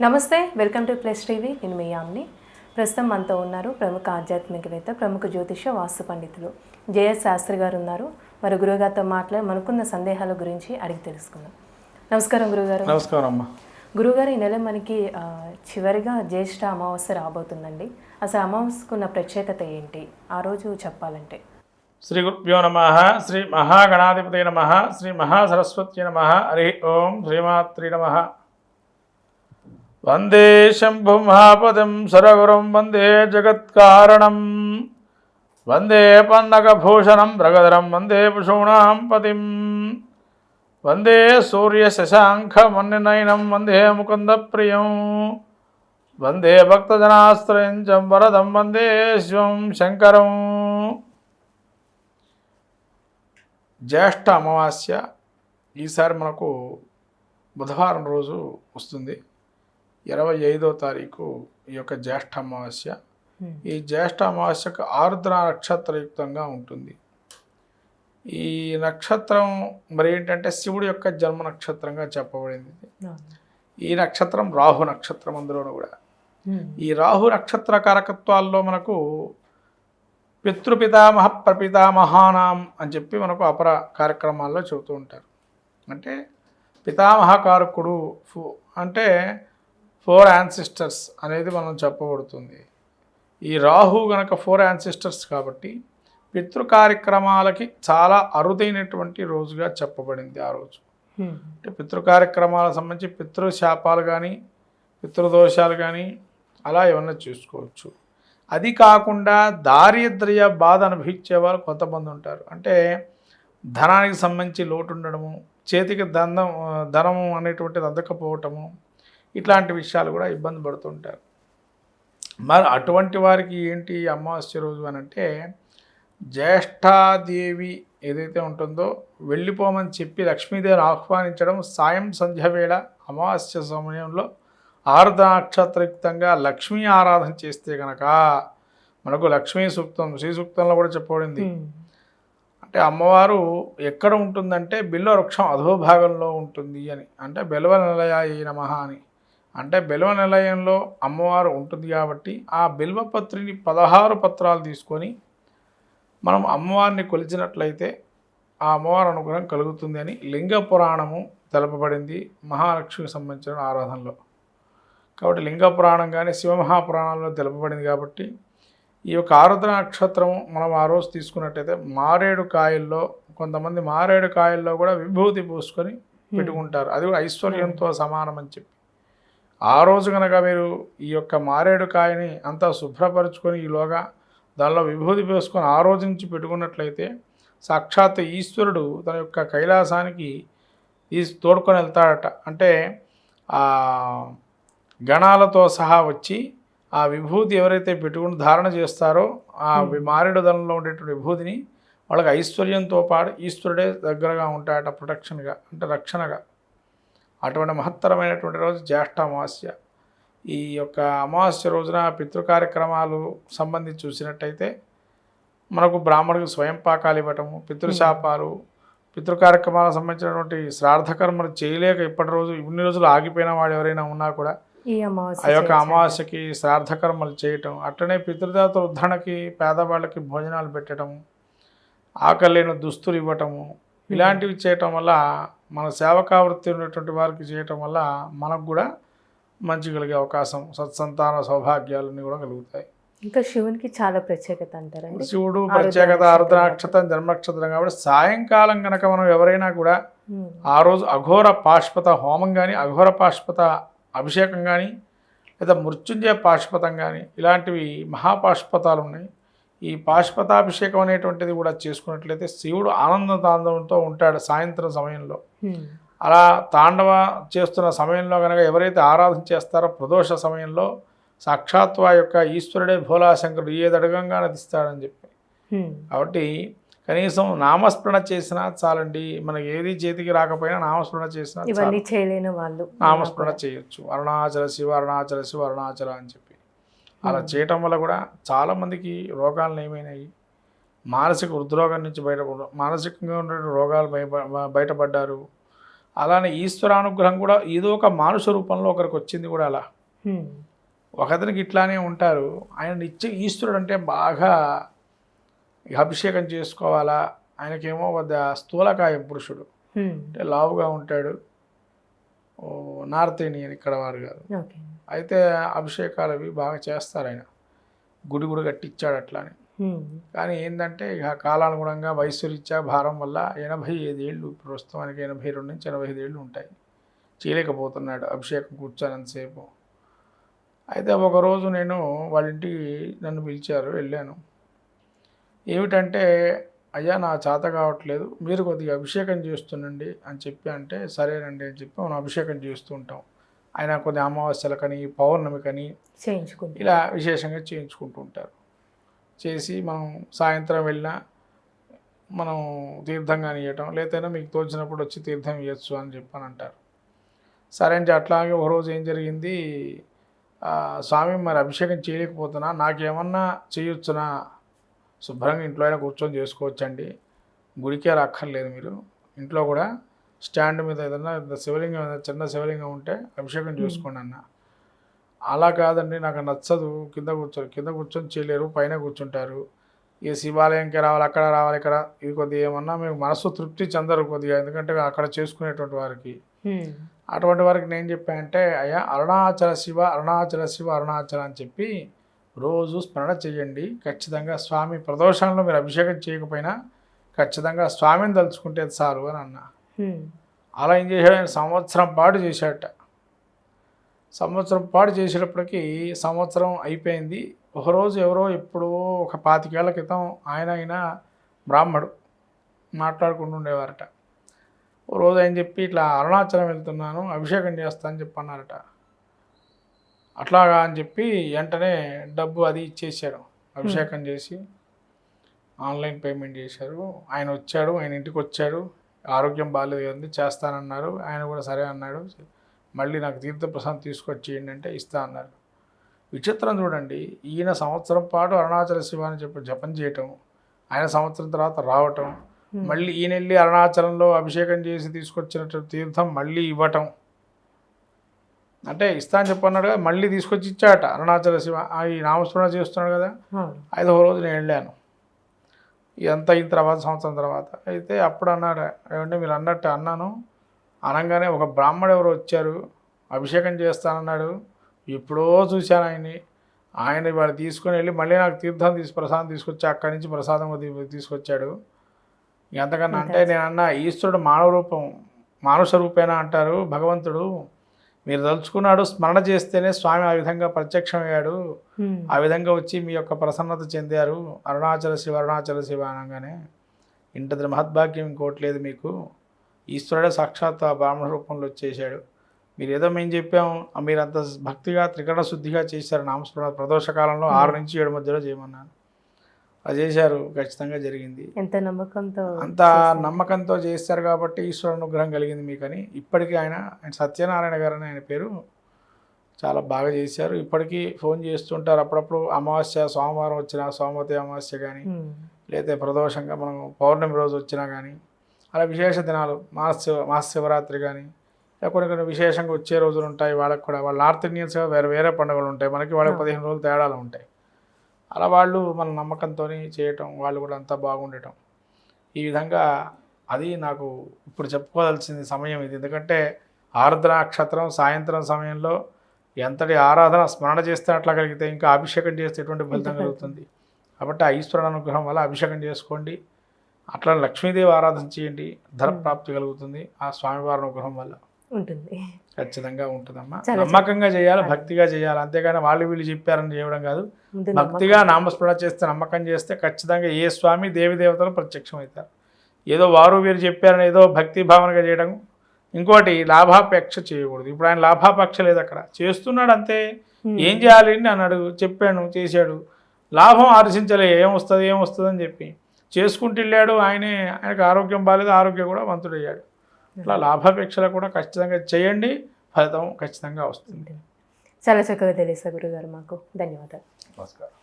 నమస్తే welcome to plus TV. నేను మీ యామ్ని. ప్రస్తుతం మనతో ఉన్నారు ప్రముఖ ఆధ్యాత్మికవేత్త ప్రముఖ జ్యోతిష వాస్తు పండితులు జేఎస్ శాస్త్రి గారు ఉన్నారు. మరి గురుగారితో మాట్లాడి మనకున్న సందేహాల గురించి అడిగి తెలుసుకుందాం. నమస్కారం గురుగారు నమస్కారం అమ్మా. గురుగారు ఈ నెల మనకి చివరిగా జ్యేష్ఠ అమావాస్య రాబోతుందండి. అసలు అమావాస్యకున్న ప్రత్యేకత ఏంటి? ఆ రోజు చెప్పాలంటే. శ్రీ గురుభ్యో నమ శ్రీ మహాగణాధిపతి నమ శ్రీ మహాసరస్వతి నమ హరి ఓం శ్రీమాత్రి నమ. వందే శంభు మహాపదం సరగురం వందే జగత్కారణం వందే పన్నకభూషణం భ్రగధరం వందే పశూణాం పతిం వందే సూర్య శశాంఖమన్యనయనం వందే ముకుందప్రియం వందే భక్తజనాశ్రయం చం వరదం వందే శివం శంకరం జ్యేష్ఠ అమావాస్య ఈసారి మనకు బుధవారం రోజు వస్తుంది. ఇరవై ఐదో తారీఖు ఈ యొక్క జ్యేష్ఠ అమావాస్య. ఈ జ్యేష్ఠ అమావాస్యకు ఆరుద్ర నక్షత్రయుక్తంగా ఉంటుంది. ఈ నక్షత్రం మరి ఏంటంటే శివుడి యొక్క జన్మ నక్షత్రంగా చెప్పబడింది. ఈ నక్షత్రం రాహు నక్షత్రం అందులోనూ కూడా. ఈ రాహు నక్షత్ర కారకత్వాల్లో మనకు పితృపితామహ ప్రపితామహానాం అని చెప్పి మనకు అపర కార్యక్రమాల్లో చెబుతూ ఉంటారు. అంటే పితామహ కారకుడు ఫో అంటే ఫోర్ యాన్సిస్టర్స్ అనేది మనం చెప్పబడుతుంది. ఈ రాహు గనక ఫోర్ యాన్సిస్టర్స్ కాబట్టి పితృ కార్యక్రమాలకి చాలా అరుదైనటువంటి రోజుగా చెప్పబడింది ఆ రోజు. అంటే పితృ కార్యక్రమాలకు సంబంధించి పితృశాపాలు కానీ పితృదోషాలు కానీ అలా ఏమన్నా చూసుకోవచ్చు. అది కాకుండా దారిద్ర్య బాధ అనుభవించే వాళ్ళు కొంతమంది ఉంటారు. అంటే ధనానికి సంబంధించి లోటు ఉండడము చేతికి దందం ధనము అనేటువంటిది అందకపోవటము ఇట్లాంటి విషయాలు కూడా ఇబ్బంది పడుతుంటారు. మరి అటువంటి వారికి ఏంటి అమావాస్య రోజు అని అంటే జ్యేష్ఠాదేవి ఏదైతే ఉంటుందో వెళ్ళిపోమని చెప్పి లక్ష్మీదేవిని ఆహ్వానించడం సాయం సంధ్య వేళ అమావాస్య సమయంలో ఆరుద నక్షత్రయుక్తంగా లక్ష్మీ ఆరాధన చేస్తే కనుక మనకు లక్ష్మీ సూక్తం శ్రీ సూక్తంలో కూడా చెప్పబడింది. అంటే అమ్మవారు ఎక్కడ ఉంటుందంటే బిల్వ వృక్షం అధోభాగంలో ఉంటుంది అని. అంటే బెల్వ నిలయ నమ అని. అంటే బెల్వ నిలయంలో అమ్మవారు ఉంటుంది కాబట్టి ఆ బిల్వపత్రిని పదహారు పత్రాలు తీసుకొని మనం అమ్మవారిని కొలిచినట్లయితే ఆ అమ్మవారి అనుగ్రహం కలుగుతుంది అని లింగ పురాణము తెలపబడింది మహాలక్ష్మికి సంబంధించిన ఆరాధనలో. కాబట్టి లింగ పురాణం కానీ శివమహాపురాణంలో తెలుపబడింది కాబట్టి ఈ యొక్క ఆరుద్ర నక్షత్రం మనం ఆ రోజు తీసుకున్నట్టయితే మారేడు కాయల్లో కొంతమంది మారేడు కాయల్లో కూడా విభూతి పూసుకొని పెట్టుకుంటారు. అది కూడా ఐశ్వర్యంతో సమానం అని చెప్పి. ఆ రోజు కనుక మీరు ఈ యొక్క మారేడు కాయని అంతా శుభ్రపరుచుకొని ఈలోగా దానిలో విభూతి వేసుకొని ఆ రోజు నుంచి పెట్టుకున్నట్లయితే సాక్షాత్ ఈశ్వరుడు తన యొక్క కైలాసానికి ఈ తోడుకొని వెళ్తాడట. అంటే ఆ గణాలతో సహా వచ్చి ఆ విభూతి ఎవరైతే పెట్టుకుని ధారణ చేస్తారో ఆ మారేడు దళంలో ఉండేటువంటి విభూతిని వాళ్ళకి ఐశ్వర్యంతో పాటు ఈశ్వరుడే దగ్గరగా ఉంటాడట ప్రొటెక్షన్గా అంటే రక్షణగా. అటువంటి మహత్తరమైనటువంటి రోజు జ్యేష్ఠ అమావాస్య. ఈ యొక్క అమావాస్య రోజున పితృ కార్యక్రమాలు సంబంధించి చూసినట్టయితే మనకు బ్రాహ్మణుడికి స్వయం పాకాలు ఇవ్వటము పితృశాపాలు పితృ కార్యక్రమాలకు సంబంధించినటువంటి శ్రాద్ధ కర్మలు చేయలేక ఇప్పటి రోజు ఇన్ని రోజులు ఆగిపోయిన వాడు ఎవరైనా ఉన్నా కూడా ఆ యొక్క అమావాస్యకి శ్రాద్ధ కర్మలు చేయటం అట్లనే పితృదేవతల ఉద్ధరణకి పేదవాళ్ళకి భోజనాలు పెట్టడం ఆకలేని దుస్తులు ఇవ్వటము ఇలాంటివి చేయటం వల్ల మన సేవకావృత్తి ఉన్నటువంటి వారికి చేయటం వల్ల మనకు కూడా మంచి కలిగే అవకాశం సత్సంతాన సౌభాగ్యాలన్నీ కూడా కలుగుతాయి. ఇంకా శివునికి చాలా ప్రత్యేకత అంటారండి శివుడు ప్రత్యేకత ఆరుద్ర నక్షత్రం జన్మ నక్షత్రం కాబట్టి సాయంకాలం కనుక మనం ఎవరైనా కూడా. ఆ రోజు అఘోర పాష్పత హోమం కానీ అఘోర పాష్పత అభిషేకం కానీ లేదా మృత్యుంజయ పాష్పతం కానీ ఇలాంటివి మహాపాష్పతాలు ఉన్నాయి. ఈ పాష్పతాభిషేకం అనేటువంటిది కూడా చేసుకున్నట్లయితే శివుడు ఆనంద తాండవంతో ఉంటాడు సాయంత్రం సమయంలో. అలా తాండవ చేస్తున్న సమయంలో కనుక ఎవరైతే ఆరాధన చేస్తారో ప్రదోష సమయంలో సాక్షాత్ ఆ యొక్క ఈశ్వరుడే భోలాశంకరుడు ఏది అడగంగా నదిస్తాడని చెప్పి. కాబట్టి కనీసం నామస్మరణ చేసినా చాలండి మనకి ఏది చేతికి రాకపోయినా నామస్మరణ చేసినా చేయలేని వాళ్ళు. నామస్మరణ చేయొచ్చు. అరుణాచల శివ అరుణాచల శివ అరుణాచల అని చెప్పి. అలా చేయటం వల్ల కూడా చాలామందికి రోగాలు ఏమైనాయి. మానసిక హృద్రోగం నుంచి బయటపడ మానసికంగా ఉండే రోగాలు బయట బయటపడ్డారు. అలానే ఈశ్వరానుగ్రహం కూడా ఏదో ఒక మానుష రూపంలో ఒకరికి వచ్చింది కూడా అలా. హ్మ్. ఒకతనికి ఇట్లానే ఉంటారు. ఆయన నిత్య ఈశ్వరుడు అంటే బాగా అభిషేకం చేసుకోవాలా? ఆయనకేమో వద్ద స్థూలకాయం పురుషుడు. అంటే లావుగా ఉంటాడు. ఓ నార్త్ ఇండియన్ ఇక్కడ వారు కాదు అయితే అభిషేకాలు అవి బాగా చేస్తారు ఆయన. గుడి గుడి కట్టించాడు అట్లా అని హ్మ్. కానీ ఏంటంటే ఇక కాలానుగుణంగా వయసు రీత్యా భారం వల్ల ఎనభై ఐదేళ్ళు ప్రస్తుతానికి ఎనభై రెండు నుంచి ఎనభై ఐదు ఏళ్ళు ఉంటాయి. చేయలేకపోతున్నాడు అభిషేకం కూర్చోనంతసేపు. అయితే ఒకరోజు నేను వాళ్ళ ఇంటికి నన్ను పిలిచారు వెళ్ళాను. ఏమిటంటే అయ్యా నా చేత కావట్లేదు మీరు కొద్దిగా అభిషేకం చేస్తుండండి అని చెప్పి అంటే సరేనండి అని చెప్పి మనం అభిషేకం చేస్తూ ఉంటాం. ఆయన కొన్ని అమావాస్యలకని పౌర్ణమికని చేయించుకుంటాం ఇలా విశేషంగా చేయించుకుంటూ ఉంటారు చేసి మనం సాయంత్రం వెళ్ళినా మనం తీర్థం కానీ ఇవ్వటం లేదైనా మీకు తోచినప్పుడు వచ్చి తీర్థం ఇవ్వచ్చు అని చెప్పని అంటారు సరే అంటే అట్లాగే ఒక రోజు ఏం జరిగింది? స్వామి మరి అభిషేకం చేయలేకపోతున్నా నాకేమన్నా చేయొచ్చునా? శుభ్రంగా ఇంట్లో అయినా కూర్చొని చేసుకోవచ్చండి. గుడికే రాక్కర్లేదు మీరు. ఇంట్లో కూడా స్టాండ్ మీద ఏదైనా శివలింగం ఏదైనా చిన్న శివలింగం ఉంటే అభిషేకం చేసుకోండి అన్న. అలా కాదండి నాకు నచ్చదు. కింద కూర్చొని కింద కూర్చొని చేయలేరు పైన కూర్చుంటారు. ఈ శివాలయంకి రావాలి అక్కడ రావాలి ఇక్కడ ఇది కొద్దిగా ఏమన్నా మీకు మనసు తృప్తి చెందరు కొద్దిగా ఎందుకంటే అక్కడ చేసుకునేటువంటి వారికి. అటువంటి వారికి నేను చెప్పానంటే అయ్యా అరుణాచల శివ అరుణాచల శివ అరుణాచల అని చెప్పి రోజు స్మరణ చేయండి ఖచ్చితంగా స్వామి ప్రదోషంలో మీరు అభిషేకం చేయకపోయినా ఖచ్చితంగా స్వామిని తలుచుకుంటే చాలు అని అన్నా. అలా ఏం చేశాడు? ఆయన సంవత్సరం పాటు చేశాడట. సంవత్సరం పాటు చేసేటప్పటికి సంవత్సరం అయిపోయింది. ఒకరోజు ఎవరో ఎప్పుడో ఒక పాతికేళ్ళ క్రితం ఆయన ఆయన బ్రాహ్మడు మాట్లాడుకుంటూ ఉండేవారట. ఓ రోజు ఆయన చెప్పి ఇట్లా అరుణాచలం వెళ్తున్నాను అభిషేకం చేస్తా అని చెప్పన్నారట అట్లాగా అని చెప్పి వెంటనే డబ్బు అది ఇచ్చేసాడు. అభిషేకం చేసి ఆన్లైన్ పేమెంట్ చేశారు. ఆయన వచ్చాడు ఆయన ఇంటికి వచ్చాడు. ఆరోగ్యం బాగాలేదు కదండి చేస్తానన్నారు. ఆయన కూడా సరే అన్నాడు. మళ్ళీ నాకు తీర్థప్రసాదం తీసుకొచ్చేయండి అంటే ఇస్తా అన్నారు. విచిత్రం చూడండి. ఈయన సంవత్సరం పాటు అరుణాచల శివ అని చెప్పి జపం చేయటం ఆయన సంవత్సరం తర్వాత రావటం మళ్ళీ ఈయన వెళ్ళి అరుణాచలంలో అభిషేకం చేసి తీసుకొచ్చినట్టు తీర్థం మళ్ళీ ఇవ్వటం. అంటే ఇస్తా అని చెప్పన్నాడు కదా మళ్ళీ తీసుకొచ్చి ఇచ్చాట అరుణాచల శివ. ఈ నామస్మరణ చేస్తున్నాడు కదా అవును ఐదో రోజు నేను వెళ్ళాను. ఇదంతా అయిన తర్వాత సంవత్సరం తర్వాత. అయితే అప్పుడు అన్నాడు ఏమంటే మీరు అన్నట్టు అన్నాను. అనగానే ఒక బ్రాహ్మడు ఎవరు వచ్చారు అభిషేకం చేస్తానన్నాడు. ఎప్పుడో చూశాను ఆయన్ని. ఆయన వాడు తీసుకొని వెళ్ళి మళ్ళీ నాకు తీర్థం తీసి ప్రసాదం తీసుకొచ్చి అక్కడి నుంచి ప్రసాదం తీసుకొచ్చాడు. ఎంతకన్నా అంటే నేను అన్న ఈశ్వరుడు మానవ రూపం మానుష రూపేనా అంటారు భగవంతుడు. మీరు తలుచుకున్నాడు స్మరణ చేస్తేనే స్వామి ఆ విధంగా ప్రత్యక్షమయ్యాడు. ఆ విధంగా వచ్చి మీ యొక్క ప్రసన్నత చెందారు. అరుణాచల శివ అరుణాచల శివ అనగానే ఇంతది మహద్భాగ్యం ఇంకోటి లేదు మీకు. ఈశ్వరుడే సాక్షాత్ ఆ బ్రాహ్మణ రూపంలో వచ్చేసాడు. మీరు ఏదో మేము చెప్పాం. ఆ మీరు అంత భక్తిగా త్రికరణ శుద్ధిగా చేశారు. నామస్మరణ ప్రదోష కాలంలో ఆరు నుంచి ఏడు మధ్యలో చేయమన్నాను. అది చేశారు ఖచ్చితంగా జరిగింది. ఎంత నమ్మకంతో అంత నమ్మకంతో చేస్తారు కాబట్టి ఈశ్వర అనుగ్రహం కలిగింది మీకని. ఇప్పటికీ ఆయన ఆయన సత్యనారాయణ గారు అని ఆయన పేరు చాలా బాగా చేశారు. ఇప్పటికీ ఫోన్ చేస్తుంటారు. అప్పుడప్పుడు అమావాస్య సోమవారం వచ్చిన సోమవతి అమావాస్య కానీ. లేదా ప్రదోషంగా మనం పౌర్ణమి రోజు వచ్చినా కానీ అలా విశేష దినాలు మహాశివ మహాశివరాత్రి కానీ ఇలా కొన్ని కొన్ని విశేషంగా వచ్చే రోజులు ఉంటాయి. వాళ్ళకి కూడా వాళ్ళ నార్త్ ఇండియన్స్ వేరే వేరే పండుగలు ఉంటాయి. మనకి వాళ్ళకి పదిహేను రోజులు తేడాలు ఉంటాయి. అలా వాళ్ళు మన నమ్మకంతో చేయటం వాళ్ళు కూడా అంతా బాగుండటం. ఈ విధంగా అది నాకు ఇప్పుడు చెప్పుకోవాల్సింది సమయం ఇది. ఎందుకంటే ఆర్ద్ర నక్షత్రం సాయంత్రం సమయంలో ఎంతటి ఆరాధన స్మరణ చేస్తే అట్లా కలిగితే ఇంకా అభిషేకం చేస్తే ఎటువంటి ఫలితం కలుగుతుంది. కాబట్టి ఆ ఈశ్వరుడు అనుగ్రహం వల్ల అభిషేకం చేసుకోండి. అట్లా లక్ష్మీదేవి ఆరాధన చేయండి. ధన ప్రాప్తి కలుగుతుంది ఆ స్వామివారి అనుగ్రహం వల్ల. ఉంటుంది. ఖచ్చితంగా ఉంటుందమ్మా. నమ్మకంగా చేయాలి భక్తిగా చేయాలి. అంతేగాని వాళ్ళు వీళ్ళు చెప్పారని చేయడం కాదు. భక్తిగా నామస్మరణ చేస్తే నమ్మకం చేస్తే ఖచ్చితంగా ఏ స్వామి దేవి దేవతలు ప్రత్యక్షమవుతారు. ఏదో వారు వీరు చెప్పారని ఏదో భక్తి భావనగా చేయడం ఇంకోటి లాభాపేక్ష చేయకూడదు. ఇప్పుడు ఆయన లాభాపేక్ష లేదు అక్కడ. చేస్తున్నాడు అంతే. ఏం చేయాలి అని అన్నాడు చెప్పాను చేశాడు. లాభం ఆలోచించలే ఏం వస్తుంది ఏం వస్తుంది అని చెప్పి. చేసుకుంటూ వెళ్ళాడు ఆయనే ఆయనకు ఆరోగ్యం బాగాలేదు ఆరోగ్యం కూడా వంతుడయ్యాడు. అట్లా లాభాపేక్షలు కూడా ఖచ్చితంగా చేయండి ఫలితం ఖచ్చితంగా వస్తుంది. చాలా చక్కగా తెలుసా గురుగారు మాకు. ధన్యవాదాలు. నమస్కారం.